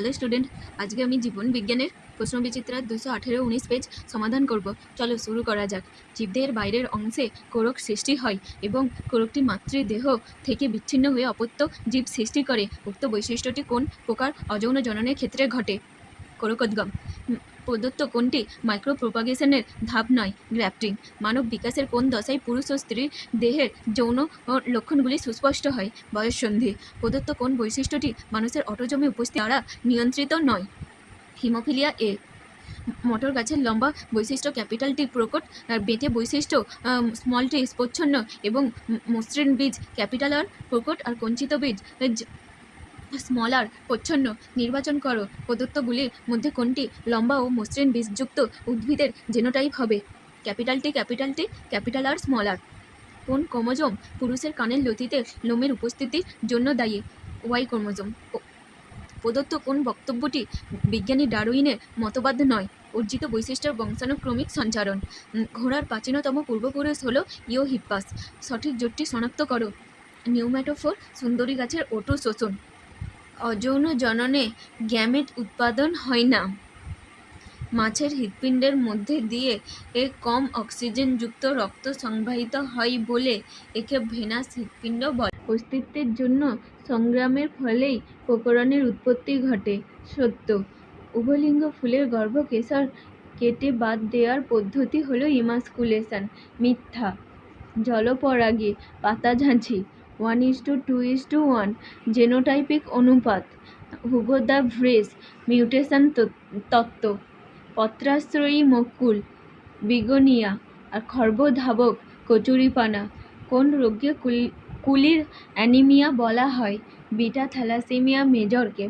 Hello student আজকে আমি জীবন বিজ্ঞানের প্রশ্ন প্রশ্নবিচিত্রার দুশো আঠেরো উনিশ পেজ সমাধান করব। চলো শুরু করা যাক। জীবদের বাইরের অংশে কোরক সৃষ্টি হয় এবং কোরকটি মাতৃদেহ থেকে বিচ্ছিন্ন হয়ে অপত্য জীব সৃষ্টি করে। উক্ত বৈশিষ্ট্যটি কোন প্রকার অযৌন জননের ক্ষেত্রে ঘটে? কোরকোদ্গম। প্রদত্ত কোনটি মাইক্রো প্রোপাগেশনের ধাপ নয় গ্র্যাফটিং মানব বিকাশের কোন দশায় পুরুষ ও স্ত্রীর দেহের যৌন লক্ষণগুলি সুস্পষ্ট হয় বয়ঃসন্ধি প্রদত্ত কোন বৈশিষ্ট্যটি মানুষের অটোজমে উপস্থিত দ্বারা নিয়ন্ত্রিত নয়। হিমোফিলিয়া এ। মটর গাছের লম্বা বৈশিষ্ট্য ক্যাপিটাল টি প্রকট, আর বেঁটে বৈশিষ্ট্য স্মল টি প্রচ্ছন্ন এবং মসৃণ বীজ। ক্যাপিটাল আর প্রকট আর কঞ্চিত বীজ। স্মল আর প্রচ্ছন্ন, নির্বাচন করো। প্রদত্তগুলির মধ্যে কোনটি লম্বা ও মসৃণ বীজযুক্ত উদ্ভিদের জেনোটাইপ হবে? Capital T capital T, capital আর স্মলার। কোন ক্রোমোজোম পুরুষের কানের লতিতে লোমের উপস্থিতির জন্য দায়ী? Y chromosome. প্রদত্ত কোন বক্তব্যটি বিজ্ঞানী ডারউইনের মতবাদ নয়? অর্জিত বৈশিষ্ট্যের বংশানুক্রমিক সঞ্চারণ। ঘোড়ার প্রাচীনতম পূর্বপুরুষ হল ইও হিপ্পাস সঠিক জোটটি শনাক্ত করো। নিউম্যাটোফোর সুন্দরী গাছের ওটো শোষণ। অযৌন জননে গ্যামেট উৎপাদন হয় না। মাছের হৃৎপিণ্ডের মধ্যে দিয়ে এ কম অক্সিজেনযুক্ত রক্ত সংবাহিত হয় বলে একে ভেনাস হৃৎপিণ্ড বলে। অস্তিত্বের জন্য সংগ্রামের ফলেই প্রকরণের উৎপত্তি ঘটে, সত্য। উভলিঙ্গ ফুলের গর্ভকেশর কেটে বাদ দেওয়ার পদ্ধতি হলো ইমাস্কুলেশন, মিথ্যা, জলপরাগে পাতাঝাঁঝি one is two two is two one genotypic অনুপাত হুগো দ্য ভ্রেস মিউটেশন তত্ত্ব, পত্রাশ্রয়ী মকুল, বিগোনিয়া, আর খর্বধাবক, কচুরিপানা, কোন রোগকে কুল, কুলির অ্যানিমিয়া বলা হয় বিটা থ্যালাসেমিয়া মেজরকে